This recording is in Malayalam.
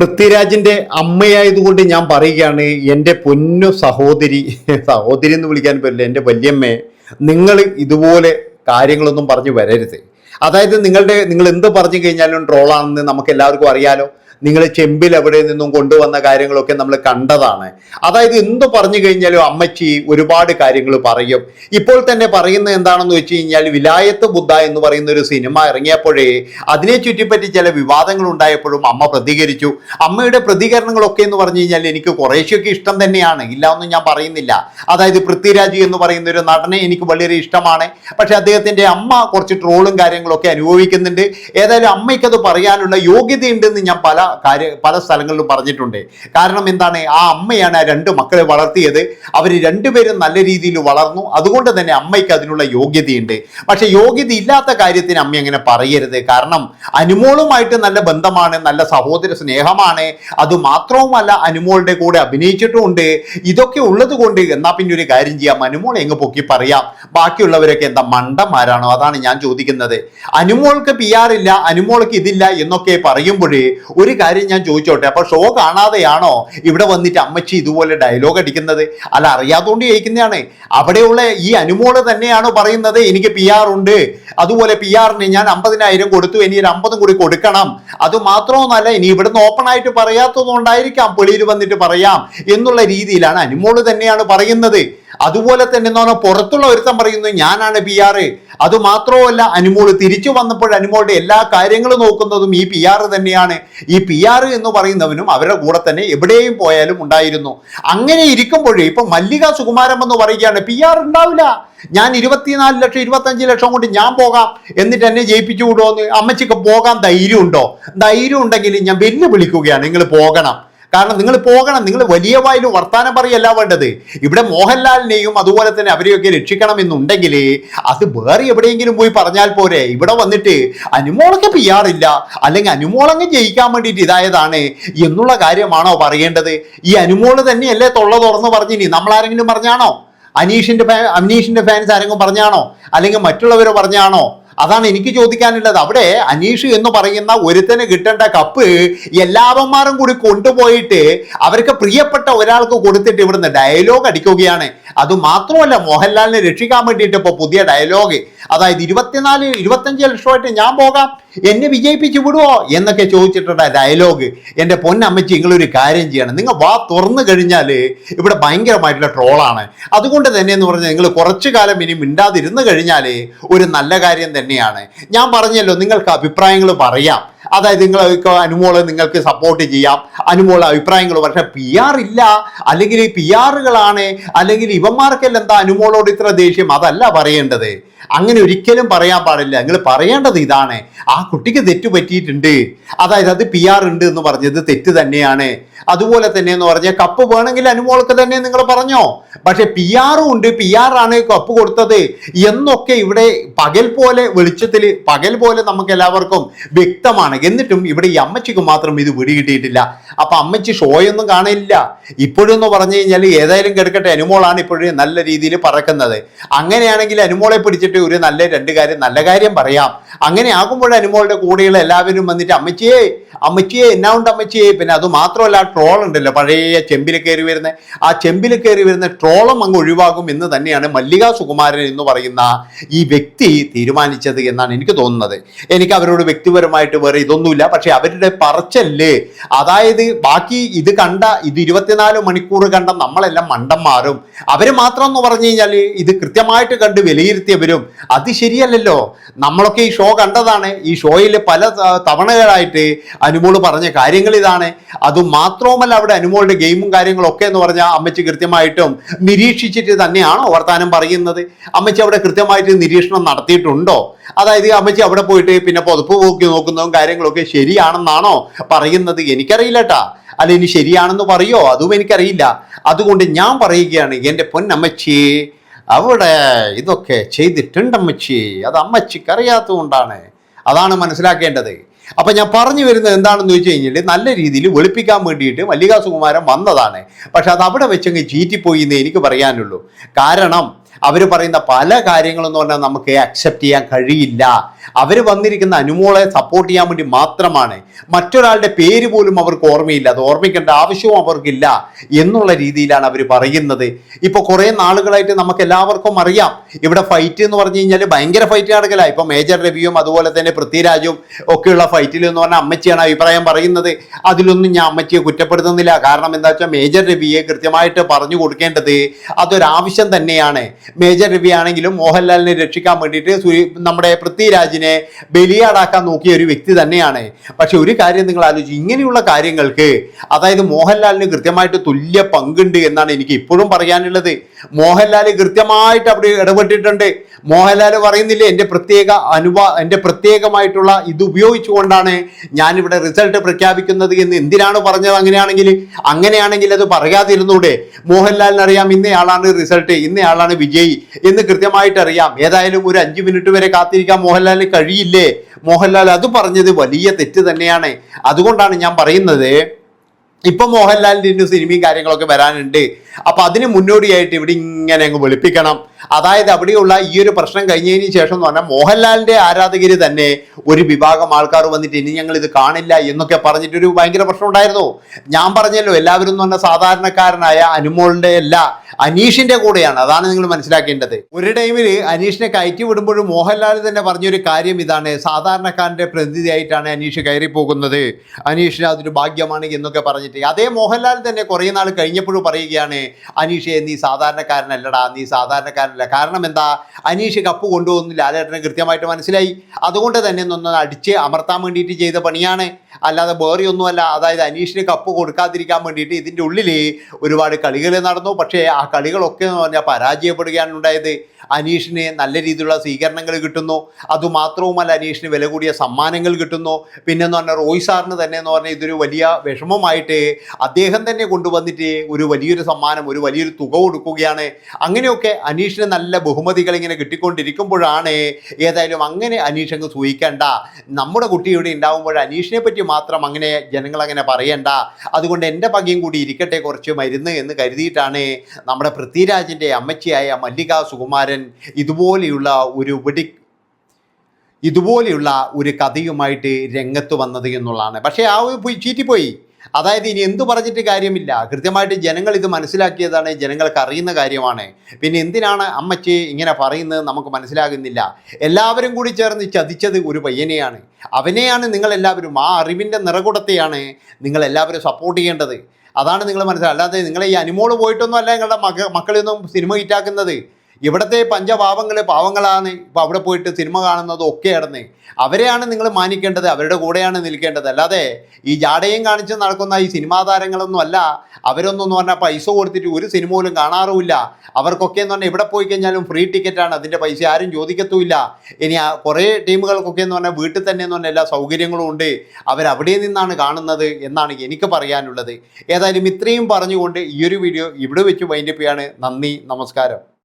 പൃഥ്വിരാജിന്റെ അമ്മയായതുകൊണ്ട് ഞാൻ പറയുകയാണ് എന്റെ പൊന്നു സഹോദരി സഹോദരി എന്ന് വിളിക്കാൻ പറ്റില്ല എന്റെ വല്യമ്മേ നിങ്ങൾ ഇതുപോലെ കാര്യങ്ങളൊന്നും പറഞ്ഞു വരരുത്. അതായത് നിങ്ങളുടെ നിങ്ങൾ എന്ത് പറഞ്ഞു കഴിഞ്ഞാലും ട്രോളാണെന്ന് നമുക്ക് എല്ലാവർക്കും അറിയാലോ. നിങ്ങൾ ചെമ്പിൽ എവിടെ നിന്നും കൊണ്ടുവന്ന കാര്യങ്ങളൊക്കെ നമ്മൾ കണ്ടതാണ്. അതായത് എന്ത് പറഞ്ഞു കഴിഞ്ഞാലും അമ്മച്ചി ഒരുപാട് കാര്യങ്ങൾ പറയും. ഇപ്പോൾ തന്നെ പറയുന്നത് എന്താണെന്ന് വെച്ച് കഴിഞ്ഞാൽ വിലായത്ത് ബുദ്ധ എന്ന് പറയുന്ന ഒരു സിനിമ ഇറങ്ങിയപ്പോഴേ അതിനെ ചുറ്റിപ്പറ്റി ചില വിവാദങ്ങൾ ഉണ്ടായപ്പോഴും അമ്മ പ്രതികരിച്ചു. അമ്മയുടെ പ്രതികരണങ്ങളൊക്കെ എന്ന് പറഞ്ഞു കഴിഞ്ഞാൽ എനിക്ക് കുറേശ്ശൊക്കെ ഇഷ്ടം തന്നെയാണ്. ഇല്ല ഒന്നും ഞാൻ പറയുന്നില്ല. അതായത് പൃഥ്വിരാജ് എന്ന് പറയുന്ന ഒരു നടനെ എനിക്ക് വളരെ ഇഷ്ടമാണ്. പക്ഷെ അദ്ദേഹത്തിന്റെ അമ്മ കുറച്ച് ട്രോളും കാര്യങ്ങളൊക്കെ അനുഭവിക്കുന്നുണ്ട്. ഏതായാലും അമ്മയ്ക്കത് പറയാനുള്ള യോഗ്യതയുണ്ടെന്ന് ഞാൻ പല കാര്യ പല സ്ഥലങ്ങളിലും പറഞ്ഞിട്ടുണ്ട്. കാരണം എന്താണ്? ആ അമ്മയാണ് ആ രണ്ട് മക്കളെ വളർത്തിയത്. അവർ രണ്ടുപേരും നല്ല രീതിയിൽ വളർന്നു. അതുകൊണ്ട് തന്നെ അമ്മയ്ക്ക് അതിനുള്ള യോഗ്യതയുണ്ട്. പക്ഷെ യോഗ്യത ഇല്ലാത്ത കാര്യത്തിന് അമ്മ അങ്ങനെ പറയരുത്. കാരണം അനുമോളുമായിട്ട് നല്ല ബന്ധമാണ് നല്ല സഹോദര സ്നേഹമാണ്. അത് മാത്രവുമല്ല അനുമോളുടെ കൂടെ അഭിനയിച്ചിട്ടുമുണ്ട്. ഇതൊക്കെ ഉള്ളത് കൊണ്ട് എന്നാ പിന്നെ ഒരു കാര്യം ചെയ്യാം. അനുമോൾ എങ്ങ് പൊക്കി പറയാം. ബാക്കിയുള്ളവരൊക്കെ എന്താ മണ്ടന്മാരാണോ? അതാണ് ഞാൻ ചോദിക്കുന്നത്. അനുമോൾക്ക് പി ആർ ഇല്ല അനുമോൾക്ക് ഇതില്ല എന്നൊക്കെ പറയുമ്പോഴേ ഒരു കാര്യം ഞാൻ ചോദിച്ചോട്ടെ? അപ്പൊ ഷോ കാണാതെയാണോ ഇവിടെ വന്നിട്ട് അമ്മച്ചി ഇതുപോലെ ഡയലോഗ് അടിക്കുന്നത്? അല്ല അറിയാത്തോണ്ട് ചോദിക്കുന്നതാണ്. അവിടെയുള്ള ഈ അനുമോൾ തന്നെയാണോ പറയുന്നത്? എനിക്ക് പി ആർ ഉണ്ട്. അതുപോലെ പി ആറിന് ഞാൻ അമ്പതിനായിരം കൊടുത്തു. ഇനി ഒരു അമ്പതും കൂടി കൊടുക്കണം. അത് മാത്രമൊന്നല്ല ഇനി ഇവിടുന്ന് ഓപ്പൺ ആയിട്ട് പറയാത്തതുകൊണ്ടായിരിക്കാം. വെളിയിൽ വന്നിട്ട് പറയാം എന്നുള്ള രീതിയിലാണ് അനുമോൾ തന്നെയാണ് പറയുന്നത്. അതുപോലെ തന്നെ പറഞ്ഞാൽ പുറത്തുള്ള ഒരുത്തം പറയുന്നു ഞാനാണ് പി ആർ അത് മാത്രമല്ല അനുമോൾ തിരിച്ചു വന്നപ്പോൾ അനുമോളുടെ എല്ലാ കാര്യങ്ങളും നോക്കുന്നതും ഈ പി ആർ തന്നെയാണ്. ഈ പി ആർ എന്ന് പറയുന്നവനും അവരുടെ കൂടെ തന്നെ എവിടെയും പോയാലും ഉണ്ടായിരുന്നു. അങ്ങനെ ഇരിക്കുമ്പോഴേ ഇപ്പൊ മല്ലിക സുകുമാരം എന്ന് പറയുകയാണ് പി ആർ ഉണ്ടാവില്ല. ഞാൻ ഇരുപത്തിനാല് ലക്ഷം ഇരുപത്തഞ്ച് ലക്ഷം കൊണ്ട് ഞാൻ പോകാം. എന്നിട്ട് എന്നെ ജയിപ്പിച്ചു വിടുമോ എന്ന്? അമ്മച്ചിക്ക് പോകാൻ ധൈര്യം ഉണ്ടോ ധൈര്യം ഉണ്ടെങ്കിൽ ഞാൻ വെല്ലുവിളിക്കുകയാണ് നിങ്ങൾ പോകണം. കാരണം നിങ്ങൾ പോകണം നിങ്ങൾ വലിയ വായിൽ വർത്താനം പറയല്ല വേണ്ടത്. ഇവിടെ മോഹൻലാലിനെയും അതുപോലെ തന്നെ അവരെയൊക്കെ രക്ഷിക്കണമെന്നുണ്ടെങ്കിൽ അത് വേറെ എവിടെയെങ്കിലും പോയി പറഞ്ഞാൽ പോരെ. ഇവിടെ വന്നിട്ട് അനുമോളൊക്കെ പിയാറില്ല അല്ലെങ്കിൽ അനുമോളങ്ങ് ജയിക്കാൻ വേണ്ടിയിട്ട് ഇതായതാണ് എന്നുള്ള കാര്യമാണോ പറയേണ്ടത്? ഈ അനുമോൾ തന്നെയല്ലേ തൊള്ള തുറന്ന് പറഞ്ഞിനി നമ്മളാരെങ്കിലും പറഞ്ഞാണോ? അനീഷിന്റെ അനീഷിന്റെ ഫാൻസ് ആരെങ്കിലും പറഞ്ഞാണോ? അല്ലെങ്കിൽ മറ്റുള്ളവരെ പറഞ്ഞാണോ? അതാണ് എനിക്ക് ചോദിക്കാനുള്ളത്. അവിടെ അനീഷ് എന്ന് പറയുന്ന ഒരുത്തന് കിട്ടേണ്ട കപ്പ് എല്ലാവന്മാരും കൂടി കൊണ്ടുപോയിട്ട് അവർക്ക് പ്രിയപ്പെട്ട ഒരാൾക്ക് കൊടുത്തിട്ട് ഇവിടുന്ന് ഡയലോഗ് അടിക്കുകയാണ്. അത് മാത്രമല്ല മോഹൻലാലിനെ രക്ഷിക്കാൻ വേണ്ടിയിട്ട് ഇപ്പോൾ പുതിയ ഡയലോഗ് അതായത് ഇരുപത്തിനാല് ഇരുപത്തഞ്ച് ലക്ഷമായിട്ട് ഞാൻ പോകാം. എന്നെ വിജയിപ്പിച്ച് വിടുവോ എന്നൊക്കെ ചോദിച്ചിട്ടുള്ള ഡയലോഗ് എന്റെ പൊന്നമ്മച്ചി നിങ്ങളൊരു കാര്യം ചെയ്യണം. നിങ്ങൾ വാ തുറന്നു കഴിഞ്ഞാൽ ഇവിടെ ഭയങ്കരമായിട്ടുള്ള ട്രോളാണ് അതുകൊണ്ട് തന്നെ എന്ന് പറഞ്ഞാൽ നിങ്ങൾ കുറച്ചു കാലം ഇനി മിണ്ടാതിരുന്നു കഴിഞ്ഞാൽ ഒരു നല്ല കാര്യം തന്നെയാണ്. ഞാൻ പറഞ്ഞല്ലോ നിങ്ങൾക്ക് അഭിപ്രായങ്ങൾ പറയാം. അതായത് നിങ്ങൾ അനുമോളെ നിങ്ങൾക്ക് സപ്പോർട്ട് ചെയ്യാം. അനുമോളെ അഭിപ്രായങ്ങൾ പക്ഷെ പി ആർ ഇല്ല. അല്ലെങ്കിൽ പി ആറുകളാണ് അല്ലെങ്കിൽ ഇവന്മാർക്കെല്ലാം എന്താ അനുമോളോട് ഇത്ര ദേഷ്യം? അതല്ല പറയേണ്ടത്. അങ്ങനെ ഒരിക്കലും പറയാൻ പാടില്ല. നിങ്ങൾ പറയേണ്ടത് ഇതാണ്. ആ കുട്ടിക്ക് തെറ്റ് പറ്റിയിട്ടുണ്ട്. അതായത് അത് പി ആർ ഉണ്ട് എന്ന് പറഞ്ഞത് തെറ്റ് തന്നെയാണ്. അതുപോലെ തന്നെ എന്ന് പറഞ്ഞാൽ കപ്പ് വേണമെങ്കിൽ അനുമോൾക്ക് തന്നെ നിങ്ങൾ പറഞ്ഞോ? പക്ഷെ പി ആറും ഉണ്ട്. പി ആറാണ് കപ്പ് കൊടുത്തത്. എന്നൊക്കെ ഇവിടെ പകൽ പോലെ വെളിച്ചത്തിൽ പകൽ പോലെ നമുക്ക് എല്ലാവർക്കും വ്യക്തമാണ്. എന്നിട്ടും ഇവിടെ ഈ അമ്മച്ചിക്ക് മാത്രം ഇത് പിടികിട്ടിയിട്ടില്ല അപ്പൊ അമ്മച്ചി ഷോയൊന്നും കാണില്ല. ഇപ്പോഴെന്ന് പറഞ്ഞു കഴിഞ്ഞാൽ ഏതായാലും കിടക്കട്ടെ അനുമോളാണ് ഇപ്പോഴും നല്ല രീതിയിൽ പറക്കുന്നത്. അങ്ങനെയാണെങ്കിൽ അനുമോളെ പിടിച്ചിട്ട് ഒരു നല്ല രണ്ട് കാര്യം നല്ല കാര്യം പറയാം. അങ്ങനെ ആകുമ്പോൾ അനുമോളുടെ കൂടെയുള്ള എല്ലാവരും വന്നിട്ട് അമ്മച്ചിയെ അമ്മച്ചിയെ എന്നാ ഉണ്ട് അമ്മച്ചിയെ? പിന്നെ അത് മാത്രമല്ല ആ ട്രോൾ ഉണ്ടല്ലോ പഴയ ചെമ്പിൽ കയറി വരുന്ന ആ ചെമ്പിൽ കയറി വരുന്ന ട്രോളം അങ്ങ് ഒഴിവാകും എന്ന് തന്നെയാണ് മല്ലിക സുകുമാരൻ എന്ന് പറയുന്ന ഈ വ്യക്തി തീരുമാനിച്ചത് എന്നാണ് എനിക്ക് തോന്നുന്നത്. എനിക്ക് അവരോട് വ്യക്തിപരമായിട്ട് വേറെ ഇതൊന്നുമില്ല പക്ഷെ അവരുടെ പറച്ചൽ അതായത് ബാക്കി ഇത് കണ്ട ഇത് ഇരുപത്തിനാല് മണിക്കൂർ കണ്ട നമ്മളെല്ലാം മണ്ടന്മാരും അവർ മാത്രം എന്ന് പറഞ്ഞു കഴിഞ്ഞാൽ ഇത് കൃത്യമായിട്ട് കണ്ട് വിലയിരുത്തിയവരും അത് ശരിയല്ലല്ലോ. നമ്മളൊക്കെ ഈ ഷോ കണ്ടതാണ്. ഈ ഷോയിൽ പല തവണകളായിട്ട് അനുമോൾ പറഞ്ഞ കാര്യങ്ങൾ ഇതാണ്. അത് മാത്രവുമല്ല അവിടെ അനുമോളുടെ ഗെയിമും കാര്യങ്ങളൊക്കെ എന്ന് പറഞ്ഞാൽ അമ്മച്ചി കൃത്യമായിട്ടും നിരീക്ഷിച്ചിട്ട് തന്നെയാണോ വർത്താനം പറയുന്നത്? അമ്മച്ചി അവിടെ കൃത്യമായിട്ട് നിരീക്ഷണം നടത്തിയിട്ടുണ്ടോ? അതായത് അമ്മച്ചി അവിടെ പോയിട്ട് പിന്നെ പുതപ്പ് പോക്കി നോക്കുന്നതും കാര്യങ്ങളൊക്കെ ശരിയാണെന്നാണോ പറയുന്നത്? എനിക്കറിയില്ല കേട്ടാ അല്ല ഇനി ശരിയാണെന്ന് പറയോ? അതും എനിക്കറിയില്ല. അതുകൊണ്ട് ഞാൻ പറയുകയാണ് എന്റെ പൊന്നമ്മച്ചി അവിടെ ഇതൊക്കെ ചെയ്തിട്ടുണ്ട് അമ്മച്ചി. അത് അമ്മച്ചിക്ക് അറിയാത്തതുകൊണ്ടാണ്. അതാണ് മനസ്സിലാക്കേണ്ടത്. അപ്പം ഞാൻ പറഞ്ഞു വരുന്നത് എന്താണെന്ന് വെച്ച് കഴിഞ്ഞാൽ നല്ല രീതിയിൽ വെളുപ്പിക്കാൻ വേണ്ടിയിട്ട് മല്ലികാ സുകുമാരൻ വന്നതാണ്. പക്ഷെ അത് അവിടെ വെച്ചങ്ങ് ചീറ്റിപ്പോയി എന്നേ എനിക്ക് പറയാനുള്ളൂ. കാരണം അവർ പറയുന്ന പല കാര്യങ്ങളെന്ന് പറഞ്ഞാൽ നമുക്ക് അക്സെപ്റ്റ് ചെയ്യാൻ കഴിയില്ല. അവർ വന്നിരിക്കുന്ന അനുമോളെ സപ്പോർട്ട് ചെയ്യാൻ വേണ്ടി മാത്രമാണ്. മറ്റൊരാളുടെ പേര് പോലും അവർക്ക് ഓർമ്മയില്ല. അത് ഓർമ്മിക്കേണ്ട ആവശ്യവും അവർക്കില്ല എന്നുള്ള രീതിയിലാണ് അവർ പറയുന്നത്. ഇപ്പോൾ കുറേ നാളുകളായിട്ട് നമുക്ക് എല്ലാവർക്കും അറിയാം. ഇവിടെ ഫൈറ്റ് എന്ന് പറഞ്ഞു കഴിഞ്ഞാൽ ഭയങ്കര ഫൈറ്റ് നടക്കില്ല ഇപ്പം മേജർ രവിയും അതുപോലെ തന്നെ പൃഥ്വിരാജും ഒക്കെയുള്ള ഫൈറ്റിൽ എന്ന് പറഞ്ഞാൽ അമ്മച്ചിയാണ് അഭിപ്രായം പറയുന്നത്. അതിലൊന്നും ഞാൻ അമ്മച്ചിയെ കുറ്റപ്പെടുത്തുന്നില്ല. കാരണം എന്താ വെച്ചാൽ മേജർ രവിയെ കൃത്യമായിട്ട് പറഞ്ഞു കൊടുക്കേണ്ടത് അതൊരാവശ്യം തന്നെയാണ്. മേജർ രവി ആണെങ്കിലും മോഹൻലാലിനെ രക്ഷിക്കാൻ വേണ്ടിയിട്ട് നമ്മുടെ പൃഥ്വിരാജിനെ ബലിയാടാക്കാൻ നോക്കിയ ഒരു വ്യക്തി തന്നെയാണ്. പക്ഷെ ഒരു കാര്യം നിങ്ങൾ ആലോചിച്ചു ഇങ്ങനെയുള്ള കാര്യങ്ങൾക്ക് അതായത് മോഹൻലാലിന് കൃത്യമായിട്ട് തുല്യ പങ്കുണ്ട് എന്നാണ് എനിക്ക് ഇപ്പോഴും പറയാനുള്ളത്. മോഹൻലാൽ കൃത്യമായിട്ട് അവിടെ ഇടപെട്ടിട്ടുണ്ട്. മോഹൻലാൽ പറയുന്നില്ലേ എന്റെ പ്രത്യേക അനുഭവ എന്റെ പ്രത്യേകമായിട്ടുള്ള ഇത് ഉപയോഗിച്ചുകൊണ്ടാണ് ഞാനിവിടെ റിസൾട്ട് പ്രഖ്യാപിക്കുന്നത് എന്ന് എന്തിനാണ് പറഞ്ഞത് അങ്ങനെയാണെങ്കിൽ? അങ്ങനെയാണെങ്കിൽ അത് പറയാതിരുന്നൂടെ. മോഹൻലാലിന് അറിയാം ഇന്നയാളാണ് റിസൾട്ട് ഇന്നയാളാണ് വിജയി. എന്ന് കൃത്യമായിട്ട് അറിയാം ഏതായാലും ഒരു അഞ്ചു മിനിറ്റ് വരെ കാത്തിരിക്കാൻ മോഹൻലാലിന് കഴിയില്ലേ? മോഹൻലാൽ അത് പറഞ്ഞത് വലിയ തെറ്റ് തന്നെയാണ്. അതുകൊണ്ടാണ് ഞാൻ പറയുന്നത് ഇപ്പൊ മോഹൻലാലിന്റെ സിനിമയും കാര്യങ്ങളൊക്കെ വരാനുണ്ട്. അപ്പൊ അതിന് മുന്നോടിയായിട്ട് ഇവിടെ ഇങ്ങനെ അങ്ങ് വെളുപ്പിക്കണം. അതായത് അവിടെയുള്ള ഈ ഒരു പ്രശ്നം കഴിഞ്ഞതിന് ശേഷം എന്ന് പറഞ്ഞാൽ മോഹൻലാലിന്റെ ആരാധകര് തന്നെ ഒരു വിഭാഗം ആൾക്കാർ വന്നിട്ട് ഇനി ഞങ്ങൾ ഇത് കാണില്ല എന്നൊക്കെ പറഞ്ഞിട്ടൊരു ഭയങ്കര പ്രശ്നം ഉണ്ടായിരുന്നു. ഞാൻ പറഞ്ഞല്ലോ എല്ലാവരും എന്ന് പറഞ്ഞാൽ സാധാരണക്കാരനായ അനുമോളിന്റെ അല്ല അനീഷിന്റെ കൂടെയാണ്. അതാണ് നിങ്ങൾ മനസ്സിലാക്കേണ്ടത്. ഒരു ടൈമിൽ അനീഷിനെ കയറ്റി വിടുമ്പോഴും മോഹൻലാൽ തന്നെ പറഞ്ഞൊരു കാര്യം ഇതാണ്. സാധാരണക്കാരന്റെ പ്രതിനിധിയായിട്ടാണ് അനീഷ് കയറി പോകുന്നത് അനീഷിന് അതൊരു ഭാഗ്യമാണ് എന്നൊക്കെ പറഞ്ഞിട്ട്. അതേ മോഹൻലാൽ തന്നെ കുറേ നാൾ കഴിഞ്ഞപ്പോഴും പറയുകയാണ് അനീഷെ നീ സാധാരണക്കാരനല്ലടാ നീ സാധാരണക്കാരനല്ല. കാരണം എന്താ? അനീഷ് കപ്പ് കൊണ്ടുപോകുന്നു ലാലേട്ടന് കൃത്യമായിട്ട് മനസ്സിലായി. അതുകൊണ്ട് തന്നെ ഒന്ന് അടിച്ച് അമർത്താൻ വേണ്ടിയിട്ട് ചെയ്ത പണിയാണ്. അല്ലാതെ വേറെ ഒന്നുമല്ല. അതായത് അനീഷിന് കപ്പ് കൊടുക്കാതിരിക്കാൻ വേണ്ടിയിട്ട് ഇതിന്റെ ഉള്ളിൽ ഒരുപാട് കളികൾ നടന്നു. പക്ഷേ ആ കളികളൊക്കെ എന്ന് പറഞ്ഞാൽ പരാജയപ്പെടുകയാണ് ഉണ്ടായത്. അനീഷിന് നല്ല രീതിയിലുള്ള സ്വീകരണങ്ങൾ കിട്ടുന്നു. അതുമാത്രവുമല്ല അനീഷിന് വില കൂടിയ സമ്മാനങ്ങൾ കിട്ടുന്നു. പിന്നെ എന്ന് പറഞ്ഞാൽ റോയ് സാറിന് തന്നെ എന്ന് പറഞ്ഞാൽ ഇതൊരു വലിയ വിഷമമായിട്ട് അദ്ദേഹം തന്നെ കൊണ്ടുവന്നിട്ട് ഒരു വലിയൊരു സമ്മാനം ഒരു വലിയൊരു തുക കൊടുക്കുകയാണ്. അങ്ങനെയൊക്കെ അനീഷിന് നല്ല ബഹുമതികൾ ഇങ്ങനെ കിട്ടിക്കൊണ്ടിരിക്കുമ്പോഴാണ് ഏതായാലും അങ്ങനെ അനീഷ് അങ്ങ് സൂഹിക്കേണ്ട നമ്മുടെ കുട്ടി ഇവിടെ ഉണ്ടാകുമ്പോൾ അനീഷിനെ പറ്റി മാത്രം അങ്ങനെ ജനങ്ങൾ അങ്ങനെ പറയണ്ട. അതുകൊണ്ട് എന്റെ പകയും കൂടി ഇരിക്കട്ടെ കുറച്ച് മരുന്ന് എന്ന് കരുതിയിട്ടാണ് നമ്മുടെ പൃഥ്വിരാജിന്റെ അമ്മച്ചിയായ മല്ലിക സുകുമാരൻ ഇതുപോലെയുള്ള ഒരു വെടി ഇതുപോലെയുള്ള ഒരു കഥയുമായിട്ട് രംഗത്ത് വന്നത് എന്നുള്ളതാണ്. പക്ഷേ ആ പോയി ചീറ്റിപ്പോയി. അതായത് ഇനി എന്തു പറഞ്ഞിട്ട് കാര്യമില്ല. കൃത്യമായിട്ട് ജനങ്ങൾ ഇത് മനസ്സിലാക്കിയതാണ് ജനങ്ങൾക്ക് അറിയുന്ന കാര്യമാണ്. പിന്നെ എന്തിനാണ് അമ്മച്ചി ഇങ്ങനെ പറയുന്നത് നമുക്ക് മനസ്സിലാകുന്നില്ല? എല്ലാവരും കൂടി ചേർന്ന് ചതിച്ചത് ഒരു പയ്യനെയാണ്. അവനെയാണ് നിങ്ങളെല്ലാവരും ആ അറിവിന്റെ നിറകുടത്തെയാണ് നിങ്ങളെല്ലാവരും സപ്പോർട്ട് ചെയ്യേണ്ടത്. അതാണ് നിങ്ങൾ മനസ്സിലാക്കുക അല്ലാതെ നിങ്ങളെ ഈ അനുമോൾ പോയിട്ടൊന്നും അല്ല നിങ്ങളുടെ മക്കളിൽ നിന്നും സിനിമ ഹിറ്റാക്കുന്നത്. ഇവിടുത്തെ പഞ്ചപാവങ്ങൾ പാവങ്ങളാണ്. ഇപ്പോൾ അവിടെ പോയിട്ട് സിനിമ കാണുന്നതും ഒക്കെ ആയിരുന്നു അവരെയാണ് നിങ്ങൾ മാനിക്കേണ്ടത് അവരുടെ കൂടെയാണ് നിൽക്കേണ്ടത്. അല്ലാതെ ഈ ജാടയും കാണിച്ച് നടക്കുന്ന ഈ സിനിമാ താരങ്ങളൊന്നും അല്ല. അവരൊന്നും എന്ന് പറഞ്ഞാൽ പൈസ കൊടുത്തിട്ട് ഒരു സിനിമ പോലും കാണാറുമില്ല. അവർക്കൊക്കെ എന്ന് പറഞ്ഞാൽ ഇവിടെ പോയി കഴിഞ്ഞാലും ഫ്രീ ടിക്കറ്റാണ്. അതിന്റെ പൈസ ആരും ചോദിക്കത്തുമില്ല. ഇനി കുറേ ടീമുകൾക്കൊക്കെ എന്ന് പറഞ്ഞാൽ വീട്ടിൽ തന്നെ എന്ന് പറഞ്ഞാൽ എല്ലാ സൗകര്യങ്ങളും ഉണ്ട്. അവരവിടെ നിന്നാണ് കാണുന്നത് എന്നാണ് എനിക്ക് പറയാനുള്ളത്. ഏതായാലും ഇത്രയും പറഞ്ഞുകൊണ്ട് ഈ ഒരു വീഡിയോ ഇവിടെ വെച്ച് വൈൻഡപ്പ് ചെയ്യാണ്. നന്ദി നമസ്കാരം.